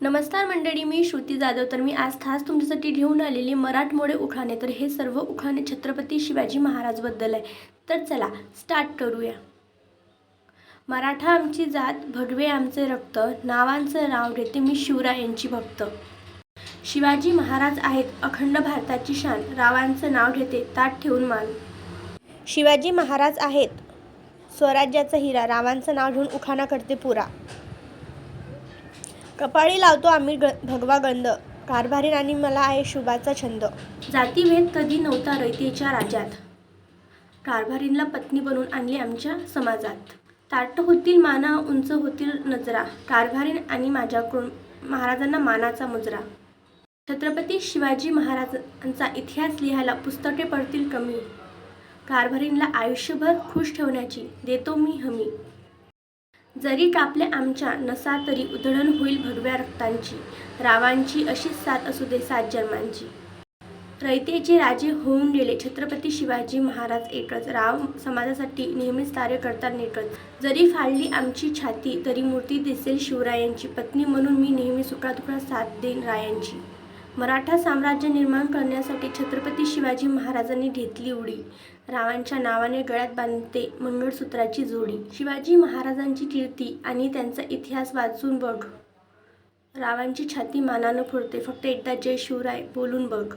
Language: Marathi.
नमस्कार मंडळी मी श्रुती जाधव. तर मी आज खास तुमच्यासाठी घेऊन आलेली मराठमोळे उखाणे. तर हे सर्व उखाणे छत्रपती शिवाजी महाराजबद्दल आहे. तर चला स्टार्ट करूया. मराठा आमची जात भगवे आमचे रक्त नावांचं नाव घेते मी शिवरायांची भक्त. शिवाजी महाराज आहेत अखंड भारताची शान रावांचं नाव घेते ताट ठेवून मान. शिवाजी महाराज आहेत स्वराज्याचा हिरा रावांचं नाव घेऊन उखाणा करते पुरा. कपाळी लावतो आम्ही ग भगवा गंध. कारभारी आणि मला आहे शुभाचा छंद. जातीभेद कधी नव्हता रयतेच्या राज्यात. कारभारींना पत्नी बनवून आणली आमच्या समाजात. ताट होतील माना उंच होतील नजरा. कारभारीन आणि माझ्याकडून महाराजांना मानाचा मुजरा. छत्रपती शिवाजी महाराजांचा इतिहास लिहायला पुस्तके पडतील कमी. कारभारींना आयुष्यभर खुश ठेवण्याची देतो मी हमी. जरी टापले आमच्या नसा तरी उधळण होईल भगव्या रक्तांची. रावांची अशीच साथ असू दे सात जन्मांची. रयतेचे राजे होऊन गेले छत्रपती शिवाजी महाराज एकच. राव समाजासाठी नेहमीच कार्य करतात नेटच जरी फाळली आमची छाती तरी मूर्ती दिसेल शिवरायांची पत्नी म्हणून मी नेहमी सुखादुखात साथ देईन रायांची. मराठा साम्राज्य निर्माण करण्यासाठी छत्रपती शिवाजी महाराजांनी घेतली उडी. रावांच्या नावाने गळ्यात बांधते मंगळसूत्राची जोडी. शिवाजी महाराजांची कीर्ती आणि त्यांचा इतिहास वाचून बघ. रावांची छाती मानानं फुरते फक्त एकदा जय शिवराय बोलून बघ.